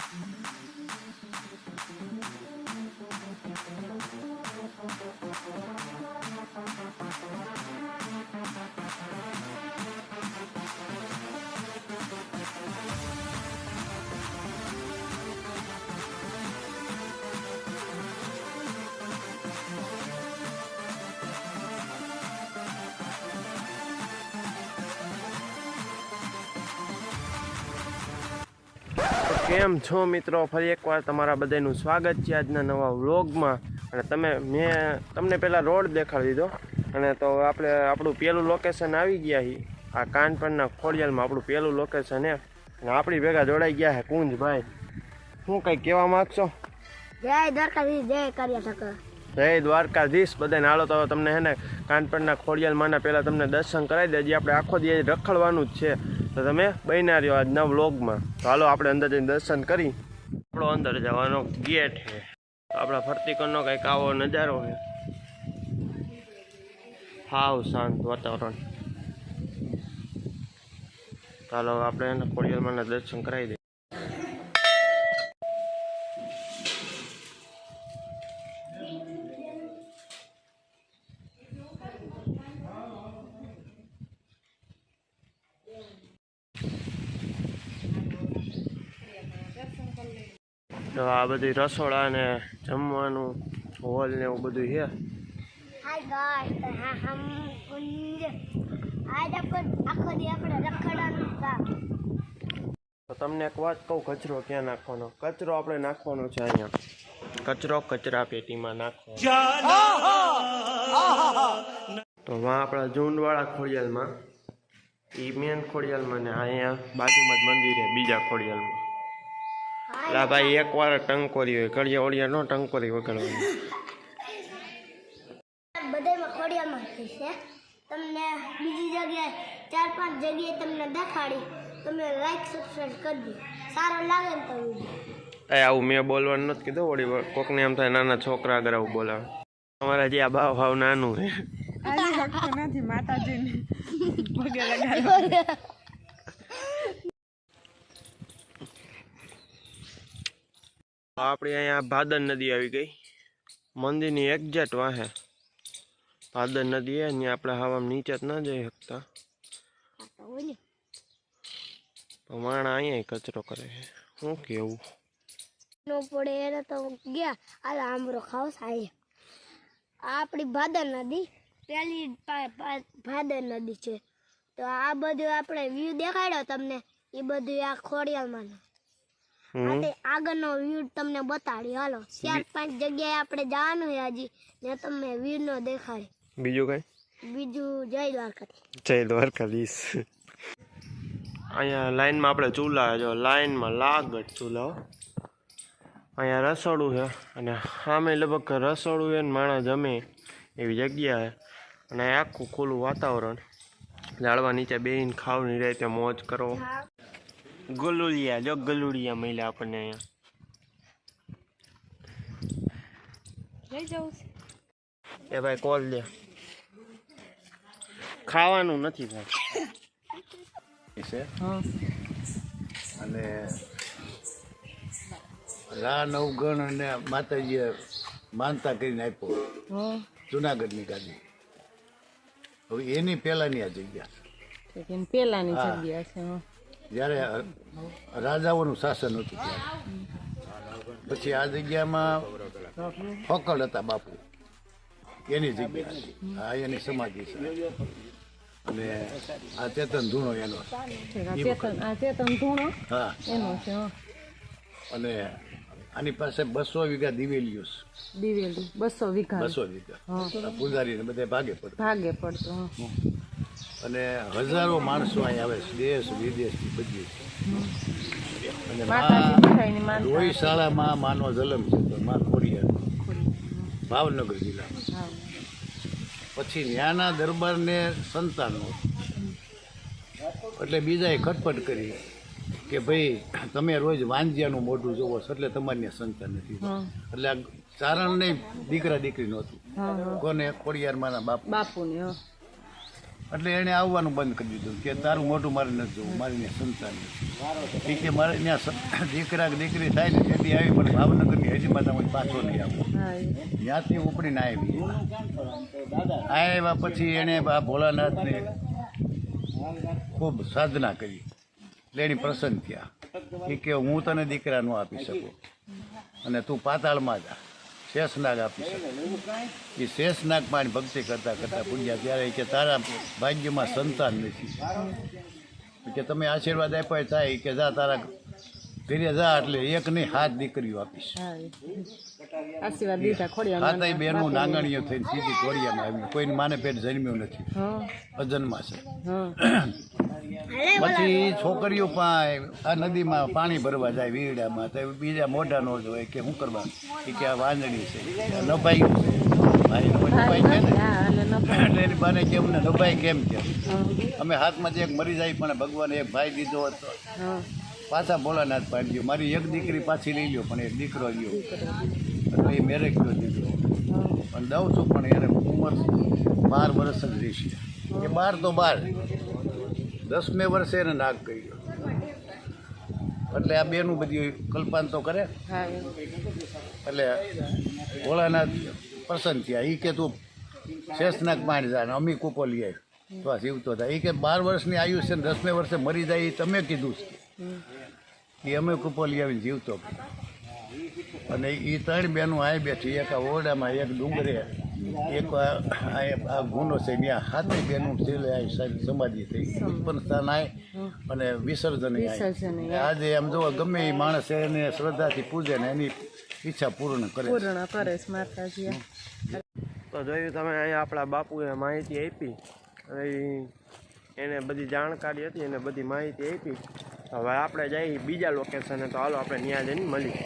તો કેમ છો મિત્રો? ફરી એકવાર તમારા બધાનું સ્વાગત છે આજના નવા વ્લોગમાં. અને તમે, મેં તમને પહેલાં રોડ દેખાડી દીધો. અને તો આપણે, આપણું પહેલું લોકેશન આવી ગયા છીએ આ કાનપણના ખોડિયાલમાં આપણું પહેલું લોકેશન હે. અને આપણી ભેગા જોડાઈ ગયા છે કુંજભાઈ. શું કંઈ કહેવા માગશો? જય દ્વારકાધીશ, જય કર્યા જય દ્વારકાધીશ. બધાને હાલો તો તમને હે ને કાનપણના ખોડિયાલમાંના પહેલાં તમને દર્શન કરાવી દેજે આપણે આખો દિવસ રખડવાનું જ છે. તો તમે બન્યા રહ્યો આજના વ્લોગમાં. તો હાલો આપણે અંદર જઈને દર્શન કરી. આપણો અંદર જવાનો ગેટ છે. આપણા ફરતીકરનો કંઈક આવો નજારો છે. હાવ શાંત વાતાવરણ. ચાલો આપણે એને ખોડિયાલમાંના દર્શન કરાવી દઈએ. તો આ બધી રસોડા ને જમવાનું હોલ ને એવું બધું છે. તો તમને એક વાત કહું કચરો ક્યાં નાખવાનો? કચરો આપણે નાખવાનો છે અહીંયા. કચરો કચરા પેટીમાં નાખવાનો. તો વાં આપણા જૂનવાળા ખોડિયાલમાં એ મેન ખોડિયાલમાં ને અહીંયા બાજુમાં જ મંદિર છે બીજા ખોડિયાલમાં. એટલે ભાઈ એક વાર ટંકોરી હોય કડિયા ઓળિયા નો ટંકોરી વગાડવાની. બધામાં ખોડિયામાં છે. તમને બીજી જગ્યાએ ચાર પાંચ જગ્યાએ તમને દેખાડી. તમે લાઈક સબસ્ક્રાઈબ કરજો. સારો લાગે ને તો એ આવું મેં બોલવાનું નથી કીધું વળી કોકને એમ થાય નાના છોકરા આગળ આવું બોલાવે. અમારા જે આ ભાવ ભાવ નાનું છે. નથી માતાજીને. પગે લગાડવા. આપણી અહીંયા ભાદર નદી આવી ગઈ. મંદિરની એક્ઝેક્ટ વાહે. ભાદર નદી હે આપણે હવામાં નીચે જ ના જઈ શકતા. માણા અહીંયા કચરો કરે છે. શું કેવું? નો પડે એને તો ગયા. આ આંબરો ખાવ આ આપણી ભાદર નદી પેલી પા- પા- ભાદર નદી છે. તો આ બધું આપણે વ્યૂ દેખાડ્યો તમને? એ બધું આ ખોડિયાલમાં આગળનો વ્યૂ તમને બતાડી. હાલો ચાર પાંચ જગ્યાએ આપણે જવાનું છે હજી ને તમને વ્યૂ નો દેખાડી બીજું કઈ? બીજું જય દ્વારકાથી જય દ્વારકાધીશ. અહીંયા લાઈનમાં આપણે ચૂલા જો લાઈનમાં લાગત ચૂલા અહીંયા રસોડું છે અને સામે લગભગ રસોડું છે ને માણસ જમે એવી જગ્યા છે. અને આખું ખુલ્લું વાતાવરણ. ઝાડવા નીચે બેહીને ખાવની રીતે મોજ કરો. ગલુડિયા જો ગલુડિયા મળ્યા આપણને અહીંયા. લઈ જાઉં એ ભાઈ કોલ દે. ખાવાનું નથી ભાઈ. છે? અને રા નવગણ અને માતાજીએ માનતા કરીને આપ્યો. હા જુનાગઢની ગાદી હવે એની પહેલાની આ જગ્યા. પેલાની જગ્યા છે. જ્યારે રાજાઓનું શાસન હતું ત્યારે. પછી આ જગ્યામાં ફોકલ હતા બાપુ. એની જગ્યા હા એની સમાધિ છે. અને આ ચેતન ધૂણો એનો ચેતન ધૂણો હા. એનો છે અને આની પાસે બસો વીઘા દિવેલીઓ છે. દિવેલી બસો વીઘા. બસો વીઘા. પૂજારી ને બધે ભાગે પડે. ભાગે પડતો અને હજારો માણસો અહીં આવે છે દેશ વિદેશથી બધી. અને માતાજી માં મીઠાઈની માનતા રોહિશાળામાં માનો જલમ છે તો માં ખોડિયાર. ભાવનગર જિલ્લામાં. પછી ન્યાના દરબારને સંતાનો. એટલે બીજાએ ખટપટ કરી કે ભાઈ તમે રોજ વાંજિયાનું મોઢું જોવો છો એટલે તમારી સંતાન નથી એટલે આ ચારણ નહીં દીકરા દીકરી નહોતું કોને? ખોડિયારમાંના બાપ બાપુને હા. એટલે એણે આવવાનું બંધ કરી દીધું કે તારું મોઢું મારે નથી જોવું મારી ત્યાં સંતાન નથી. કે મારે ત્યાં દીકરા કે દીકરી થાય ને તેથી આવી પણ ભાવનગરની હજી માતા પાછો નહીં આવો. ત્યાંથી ઉપડીને આવી. આવ્યા પછી એણે આ ભોળાનાથને ખૂબ સાધના કરી. એટલે એની પ્રસન્ન થયા. એ કે હું તને દીકરા ન આપી શકું. અને તું પાતાળમાં જા. શેષનાગ આપી શકે એ શેષનાગ પાણી ભક્તિ કરતા કરતા પૂજ્યા. ત્યારે કે તારા ભાગ્યમાં સંતાન નથી. કે તમે આશીર્વાદ આપ્યા થાય. કે જા તારા ઘરે જા એટલે એક નહીં હાથ દીકરીઓ આપીશ. બેનું નાંગણીઓ થઈને સીધી કોરિયામાં આવ્યું કોઈને માને પેટ જન્મ્યું નથી. અજન્મા છે. પછી છોકરીઓ પણ આ નદીમાં પાણી ભરવા જાય વીરડામાં. તો બીજા મોઢા નો જોવે કે શું કરવા? એ કે આ વાંદડી છે નભાઈ છે. કેમ છે અમે હાથમાં જે એક મરી જાય પણ ભગવાને એક ભાઈ દીધો હતો. પાછા ભોળાનાથ પાડી મારી એક દીકરી પાછી લઈ લ્યો પણ એક દીકરો લ્યો એટલે એ મેરે ગયો દીકરો. પણ દઉં છું પણ એને ઉંમર બાર વર્ષ જ રહેશે. એ બાર તો બાર. દસમે વર્ષે એને નાગ કર્યો. એટલે આ બેનું બધી કલ્પાન તો કરે. એટલે ભોળાનાથ પ્રસન્ન થયા. એ કે તું શેષનાગ પાણી જાય ને અમી કૂપો લઈ તો આ જીવતો થાય. એ કે બાર વર્ષની આયુષ્ય ને દસમે વર્ષે મરી જાય એ તમે કીધું છે. એ અમે કૂપો લઈ આવીને જીવતો અને એ ત્રણ બેનું આવી બેઠી. એક આ ઓરડામાં એક ડુંગરે. એક આ ગુનો છે ત્યાં હાથે બેનું સાહેબ સમાધિ થઈ ઉત્પન્ન સ્થાન આય અને વિસર્જન. આજે આમ જો ગમે એ માણસ એને શ્રદ્ધાથી પૂજે ને એની ઈચ્છા પૂર્ણ કરે પૂર્ણ કરે માતાજી. તો જોયું તમે અહીંયા આપણા બાપુએ માહિતી આપી. હવે એને બધી જાણકારી હતી એને બધી માહિતી આપી. હવે આપણે જઈએ બીજા લોકેશને તો હાલો આપણે ત્યાં જઈને મળીએ.